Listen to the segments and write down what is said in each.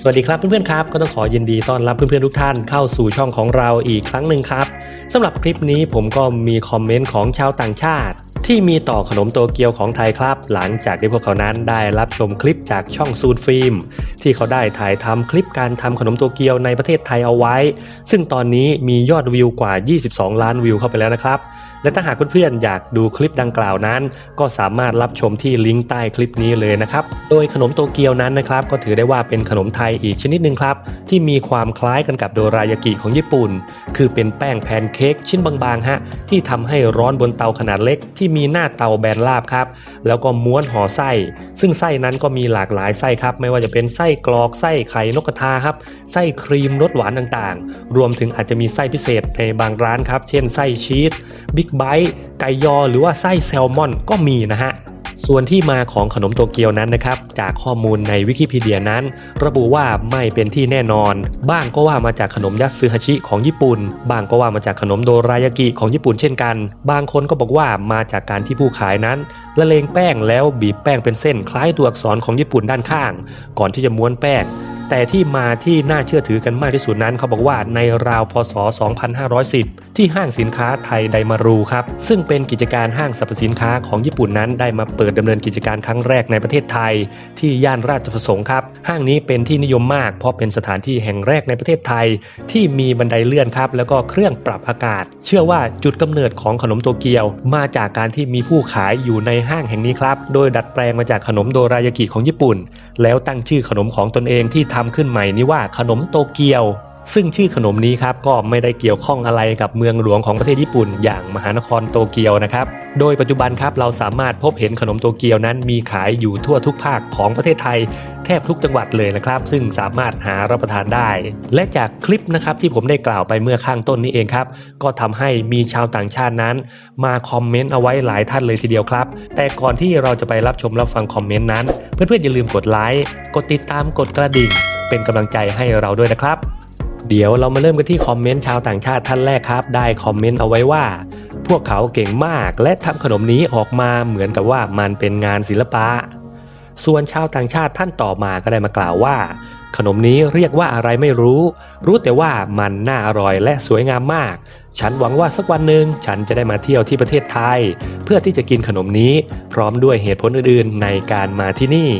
สวัสดีครับเพื่อนๆครับก็ต้องขอยินดีต้อนรับเพื่อนๆทุกท่านเข้าสู่ช่องของเราอีกครั้งหนึ่งครับสำหรับคลิปนี้ผมก็มีคอมเมนต์ของชาวต่างชาติ ที่มีต่อขนมโตเกียวของไทยครับ หลังจากที่พวกเขานั้นได้รับชมคลิปจากช่องซูดฟิล์มที่เขาได้ถ่ายทำคลิปการทำขนมโตเกียวในประเทศไทยเอาไว้ ซึ่งตอนนี้มียอดวิวกว่า 22 ล้านวิวเข้าไปแล้วนะครับ และถ้าหากเพื่อนๆอยากดูคลิปดังกล่าวนั้น ก็สามารถรับชมที่ลิงก์ใต้คลิปนี้เลยนะครับ โดยขนมโตเกียวนั้นนะครับ ก็ถือได้ว่าเป็นขนมไทยอีกชนิดหนึ่งครับ ที่มีความคล้ายกันกับโดรายากิของญี่ปุ่น คือเป็นแป้งแพนเค้กชิ้นบางๆฮะที่ทำให้ร้อนบนเตาขนาดเล็ก ที่มีหน้าเตาแบนราบครับ แล้วก็ม้วนห่อไส้ ซึ่งไส้นั้นก็มีหลากหลายไส้ครับ ไม่ว่าจะเป็นไส้กรอกไส้ไข่นกกระทาครับไส้ครีมรสหวานต่างๆ รวมถึงอาจจะมีไส้พิเศษในบางร้านครับ เช่นไส้ชีสบิ๊กไบต์ไก่ยอหรือว่าไส้แซลมอนก็มีนะฮะ ส่วนที่มาของขนมโตเกียวนั้นนะครับ จากข้อมูลในวิกิพีเดียนั้น ระบุว่าไม่เป็นที่แน่นอน บ้างก็ว่ามาจากขนมยัตซึฮาชิของญี่ปุ่นบางก็ว่ามาจากขนมโดรายากิของญี่ปุ่นเช่นกัน บางคนก็บอกว่ามาจากการที่ผู้ขายนั้นละเลงแป้งแล้วบีบแป้งเป็นเส้นคล้ายตัวอักษรของญี่ปุ่นด้านข้าง ก่อนที่จะม้วนแป้ง แต่ที่มาที่น่าเชื่อถือกันมากที่สุดนั้น เขาบอกว่าในราวพศ 2510 ที่ห้างสินค้าไทยไดมารูครับ ซึ่งเป็นกิจการห้างสรรพสินค้าของญี่ปุ่นนั้น ได้มาเปิดดำเนินกิจการครั้งแรกในประเทศไทย ที่ย่านราชประสงค์ครับ ห้างนี้เป็นที่นิยมมาก เพราะเป็นสถานที่แห่งแรกในประเทศไทย ที่มีบันไดเลื่อนครับ แล้วก็เครื่องปรับอากาศ เชื่อว่าจุดกำเนิดของขนมโตเกียว มาจากการที่มีผู้ขายอยู่ในห้างแห่งนี้ครับ โดยดัดแปลงมาจากขนมโดรายากิของญี่ปุ่น แล้วตั้งชื่อขนมของตนเองที่ทำขึ้นใหม่นี้ว่าขนมโตเกียว ซึ่งชื่อขนมนี้ครับก็ไม่ได้เกี่ยวข้องอะไรกับเมืองหลวงของประเทศญี่ปุ่น อย่างมหานครโตเกียวนะครับ โดยปัจจุบันครับเราสามารถพบเห็นขนมโตเกียวนั้นมีขายอยู่ทั่วทุกภาคของประเทศไทย แทบทุกจังหวัดเลยนะครับ ซึ่งสามารถหารับประทานได้ และจากคลิปนะครับที่ผมได้กล่าวไปเมื่อข้างต้นนี้เองครับ ก็ทำให้มีชาวต่างชาตินั้น มาคอมเมนต์เอาไว้หลายท่านเลยทีเดียวครับ แต่ก่อนที่เราจะไปรับชมรับฟังคอมเมนต์นั้น เพื่อนๆอย่าลืมกดไลค์กดติดตามกดกระดิ่ง เป็นกำลังใจให้เราด้วยนะครับ เดี๋ยวเรามาเริ่มกันที่คอมเมนต์ชาวต่างชาติท่านแรกครับ ได้คอมเมนต์เอาไว้ว่า พวกเขาเก่งมากและทำขนมนี้ออกมาเหมือนกับว่ามันเป็นงานศิลปะ ส่วนชาวต่างชาติท่านต่อมาก็ได้มากล่าวว่า ขนมนี้เรียกว่าอะไรไม่รู้ รู้แต่ว่ามันน่าอร่อยและสวยงามมาก ฉันหวังว่าสักวันหนึ่งฉันจะได้มาเที่ยวที่ประเทศไทย เพื่อที่จะกินขนมนี้พร้อมด้วยเหตุผลอื่นๆในการมาที่นี่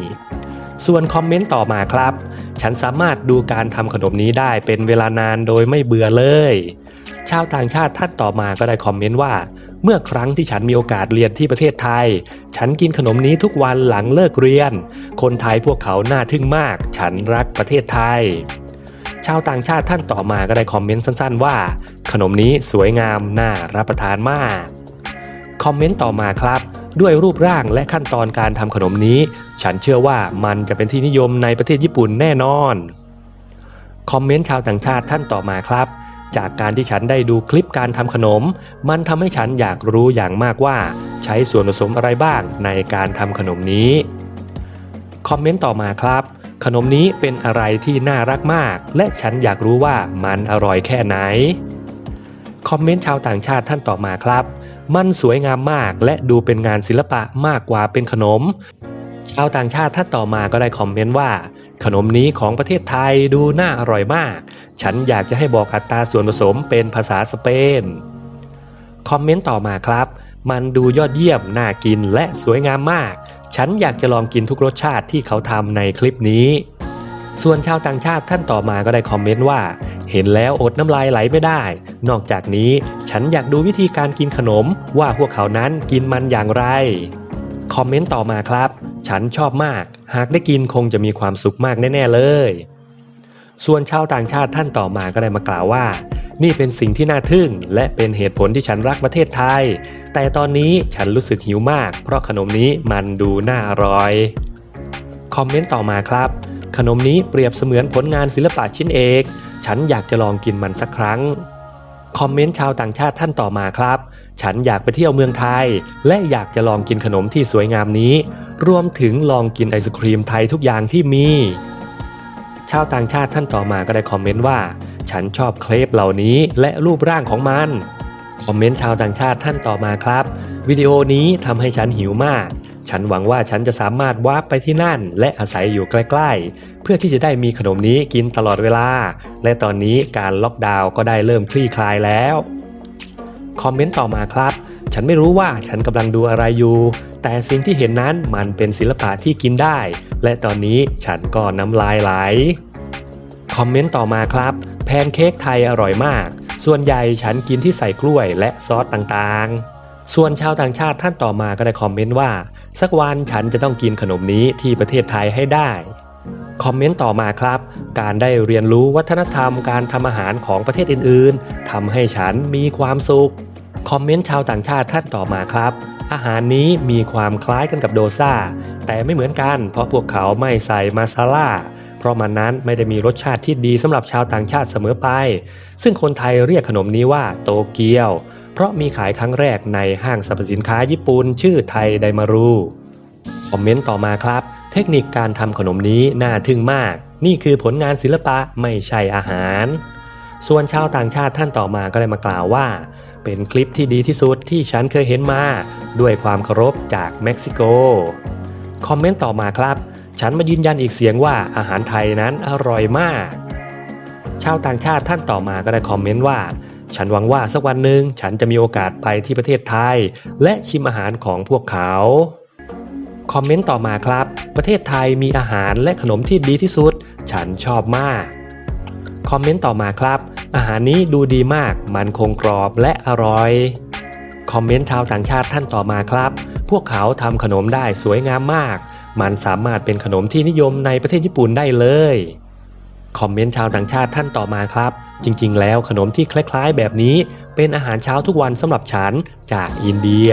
ส่วนคอมเมนต์ต่อมาครับ ฉันสามารถดูการทำขนมนี้ได้เป็นเวลานานโดยไม่เบื่อเลย ชาวต่างชาติท่านต่อมาก็ได้คอมเมนต์ว่า เมื่อครั้งที่ฉันมีโอกาสเรียนที่ประเทศไทย ฉันกินขนมนี้ทุกวันหลังเลิกเรียน คนไทยพวกเขาน่าทึ่งมาก ฉันรักประเทศไทย ชาวต่างชาติท่านต่อมาก็ได้คอมเมนต์สั้นๆ ว่า ขนมนี้สวยงามน่ารับประทานมาก คอมเมนต์ต่อมาครับด้วยรูปร่างและขั้นตอนการทำขนมนี้ ฉันเชื่อว่ามันจะเป็นที่นิยมในประเทศญี่ปุ่นแน่นอน คอมเมนต์ชาวต่างชาติท่านต่อมาครับ จากการที่ฉันได้ดูคลิปการทำขนม มันทำให้ฉันอยากรู้อย่างมากว่า ใช้ส่วนผสมอะไรบ้างในการทำขนมนี้ คอมเมนต์ต่อมาครับ ขนมนี้เป็นอะไรที่น่ารักมาก และฉันอยากรู้ว่ามันอร่อยแค่ไหน คอมเมนต์ชาวต่างชาติท่านต่อมาครับมันสวยงามมากและดูเป็นงานศิลปะมากกว่าเป็นขนม ชาวต่างชาติท่านต่อมาก็ได้คอมเมนต์ว่า ขนมนี้ของประเทศไทยดูน่าอร่อยมาก ฉันอยากจะให้บอกอัตราส่วนผสมเป็นภาษาสเปน คอมเมนต์ต่อมาครับ มันดูยอดเยี่ยม น่ากินและสวยงามมาก ฉันอยากจะลองกินทุกรสชาติที่เขาทำในคลิปนี้ส่วนชาวต่างชาติท่านต่อมาก็ได้คอมเมนต์ว่า เห็นแล้วอดน้ำลายไหลไม่ได้ นอกจากนี้ฉันอยากดูวิธีการกินขนมว่าพวกเขานั้นกินมันอย่างไร คอมเมนต์ต่อมาครับ ฉันชอบมาก หากได้กินคงจะมีความสุขมากแน่ ๆ เลย ส่วนชาวต่างชาติท่านต่อมาก็ได้มากล่าวว่า นี่เป็นสิ่งที่น่าทึ่ง และเป็นเหตุผลที่ฉันรักประเทศไทย แต่ตอนนี้ฉันรู้สึกหิวมาก เพราะขนมนี้มันดูน่าอร่อย คอมเมนต์ต่อมาครับ ขนมนี้เปรียบเสมือนผลงานศิลปะชิ้นเอก ฉันอยากจะลองกินมันสักครั้ง คอมเมนต์ชาวต่างชาติท่านต่อมาครับ ฉันอยากไปเที่ยวเมืองไทย และอยากจะลองกินขนมที่สวยงามนี้ รวมถึงลองกินไอศครีมไทยทุกอย่างที่มี ชาวต่างชาติท่านต่อมาก็ได้คอมเมนต์ว่า ฉันชอบเครปเหล่านี้และรูปร่างของมัน คอมเมนต์ชาวต่างชาติท่านต่อมาครับ วิดีโอนี้ทำให้ฉันหิวมาก ฉันหวังว่าฉันจะสามารถวาร์ปไปที่นั่น และอาศัยอยู่ใกล้ๆ เพื่อที่จะได้มีขนมนี้กินตลอดเวลา และตอนนี้การล็อกดาวน์ก็ได้เริ่มคลี่คลายแล้ว คอมเมนต์ต่อมาครับ ฉันไม่รู้ว่าฉันกำลังดูอะไรอยู่ แต่สิ่งที่เห็นนั้นมันเป็นศิลปะที่กินได้ และตอนนี้ฉันก็น้ำลายไหล คอมเมนต์ต่อมาครับ แพนเค้กไทยอร่อยมาก ส่วนใหญ่ฉันกินที่ใส่กล้วยและซอสต่างๆ ส่วนชาวต่างชาติท่านต่อมาก็ได้คอมเมนต์ว่า สักวันฉันจะต้องกินขนมนี้ที่ประเทศไทยให้ได้ คอมเมนต์ต่อมาครับ การได้เรียนรู้วัฒนธรรมการทำอาหารของประเทศอื่นๆทำให้ฉันมีความสุข คอมเมนต์ชาวต่างชาติท่านต่อมาครับ อาหารนี้มีความคล้ายกันกับโดซาแต่ไม่เหมือนกัน เพราะพวกเขาไม่ใส่มาซาล่าเพราะมันนั้นไม่ได้มีรสชาติที่ดีสำหรับชาวต่างชาติเสมอไป ซึ่งคนไทยเรียกขนมนี้ว่าโตเกียว เพราะมีขายครั้งแรกในห้างสรรพสินค้าญี่ปุ่นชื่อไทยไดมารุคอมเมนต์ต่อมาครับ เทคนิคการทำขนมนี้น่าทึ่งมาก นี่คือผลงานศิลปะไม่ใช่อาหาร ส่วนชาวต่างชาติท่านต่อมาก็ได้มากล่าวว่า เป็นคลิปที่ดีที่สุดที่ฉันเคยเห็นมา ด้วยความเคารพจากเม็กซิโก คอมเมนต์ต่อมาครับ ฉันมายืนยันอีกเสียงว่าอาหารไทยนั้นอร่อยมาก ชาวต่างชาติท่านต่อมาก็ได้คอมเมนต์ว่า ฉันหวังว่าสักวันหนึ่งฉันจะมีโอกาสไปที่ประเทศไทย และชิมอาหารของพวกเขาคอมเมนต์ต่อมาครับ ประเทศไทยมีอาหารและขนมที่ดีที่สุด ฉันชอบมาก คอมเมนต์ต่อมาครับ อาหารนี้ดูดีมาก มันคงกรอบและอร่อย คอมเมนต์ชาวต่างชาติท่านต่อมาครับ พวกเขาทำขนมได้สวยงามมาก มันสามารถเป็นขนมที่นิยมในประเทศญี่ปุ่นได้เลย คอมเมนต์ชาวต่างชาติท่านต่อมาครับ จริงๆ แล้วขนมที่คล้ายๆ แบบนี้เป็นอาหารเช้าทุกวันสำหรับฉันจากอินเดีย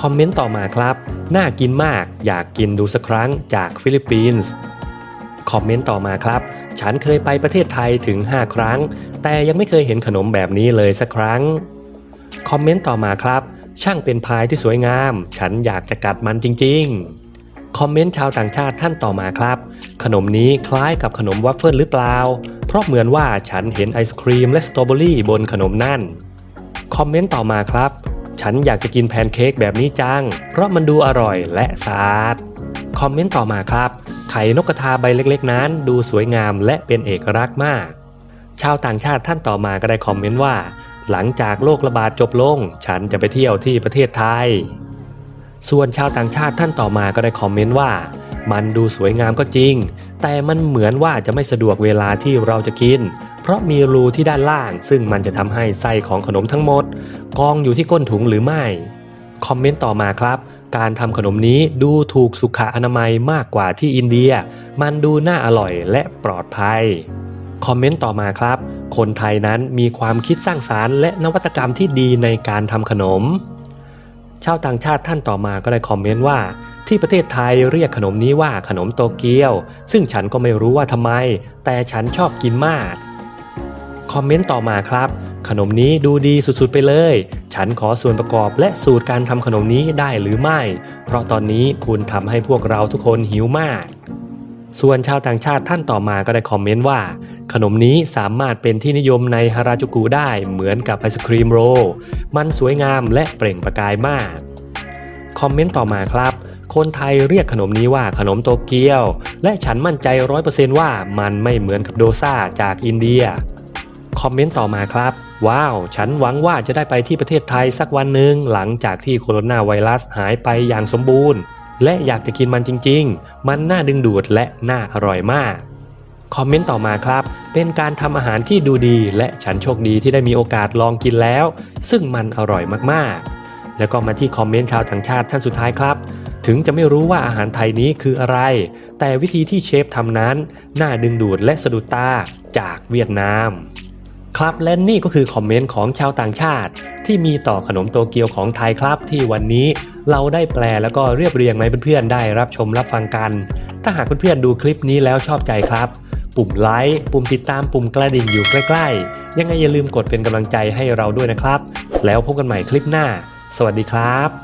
คอมเมนต์ต่อมาครับ น่ากินมากอยากกินดูสักครั้งจากฟิลิปปินส์ คอมเมนต์ต่อมาครับ ฉันเคยไปประเทศไทยถึง 5 ครั้ง แต่ยังไม่เคยเห็นขนมแบบนี้เลยสักครั้ง คอมเมนต์ต่อมาครับ ช่างเป็นพายที่สวยงาม ฉันอยากจะกัดมันจริง ๆ คอมเมนต์ชาวต่างชาติท่านต่อมาครับ ขนมนี้คล้ายกับขนมวัฟเฟิลหรือเปล่า ราะเหมือนว่าฉันเห็นไอศครีมและสตรอเบอรี่บนขนมนั่น คอมเมนต์ต่อมาครับ ฉันอยากจะกินแพนเค้กแบบนี้จัง เพราะมันดูอร่อยและสะอาด คอมเมนต์ต่อมาครับ ไข่นกกระทาใบเล็กๆ นั้น ดูสวยงามและเป็นเอกลักษณ์มาก ชาวต่างชาติท่านต่อมาก็ได้คอมเมนต์ว่า หลังจากโรคระบาดจบลง ฉันจะไปเที่ยวที่ประเทศไทย ส่วนชาวต่างชาติท่านต่อมาก็ได้คอมเมนต์ว่า มันดูสวยงามก็จริง แต่มันเหมือนว่าจะไม่สะดวกเวลาที่เราจะกิน เพราะมีรูที่ด้านล่าง ซึ่งมันจะทำให้ไส้ของขนมทั้งหมด กองอยู่ที่ก้นถุงหรือไม่ คอมเมนต์ต่อมาครับ การทำขนมนี้ดูถูกสุขอนามัยมากกว่าที่อินเดีย มันดูน่าอร่อยและปลอดภัย คอมเมนต์ต่อมาครับ คนไทยนั้นมีความคิดสร้างสารรค์และนวัตกรรมที่ดีในการทำขนม ชาวต่างชาติท่านต่อมาก็ได้คอมเมนต์ว่า ที่ประเทศไทยเรียกขนมนี้ว่าขนมโตเกียว ซึ่งฉันก็ไม่รู้ว่าทำไม แต่ฉันชอบกินมาก คอมเมนต์ต่อมาครับ ขนมนี้ดูดีสุดๆไปเลย ฉันขอส่วนประกอบและสูตรการทำขนมนี้ได้หรือไม่ เพราะตอนนี้คุณทำให้พวกเราทุกคนหิวมาก ส่วนชาวต่างชาติท่านต่อมาก็ได้คอมเมนต์ว่า ขนมนี้สามารถเป็นที่นิยมในฮาราจูกุได้เหมือนกับไอศครีมโรลมันสวยงามและเปล่งประกายมาก คอมเมนต์ต่อมาครับ คนไทยเรียกขนมนี้ว่าขนมโตเกียว และฉันมั่นใจร้อยเปอร์เซนต์ว่ามันไม่เหมือนกับโดซาจากอินเดีย คอมเมนต์ต่อมาครับว้าว ฉันหวังว่าจะได้ไปที่ประเทศไทยสักวันหนึ่งหลังจากที่โคโรนาไวรัสหายไปอย่างสมบูรณ์ และอยากจะกินมันจริง ๆ มันน่าดึงดูดและน่าอร่อยมาก คอมเมนต์ต่อมาครับ เป็นการทำอาหารที่ดูดีและฉันโชคดีที่ได้มีโอกาสลองกินแล้ว ซึ่งมันอร่อยมากๆ แล้วก็มาที่คอมเมนต์ชาวต่างชาติท่านสุดท้ายครับ ถึงจะไม่รู้ว่าอาหารไทยนี้คืออะไร แต่วิธีที่เชฟทำนั้น น่าดึงดูดและสะดุดตาจากเวียดนาม ครับและนี่ก็คือคอมเมนต์ของชาวต่างชาติ ที่มีต่อขนมโตเกียวของไทยครับ ที่วันนี้เราได้แปลแล้วก็เรียบเรียงมาให้เพื่อนๆได้รับชมรับฟังกัน ถ้าหากเพื่อนๆดูคลิปนี้แล้วชอบใจครับ ปุ่มไลค์ปุ่มติดตามปุ่มกระดิ่งอยู่ใกล้ๆ ยังไงอย่าลืมกดเป็นกำลังใจให้เราด้วยนะครับ แล้วพบกันใหม่คลิปหน้า สวัสดีครับ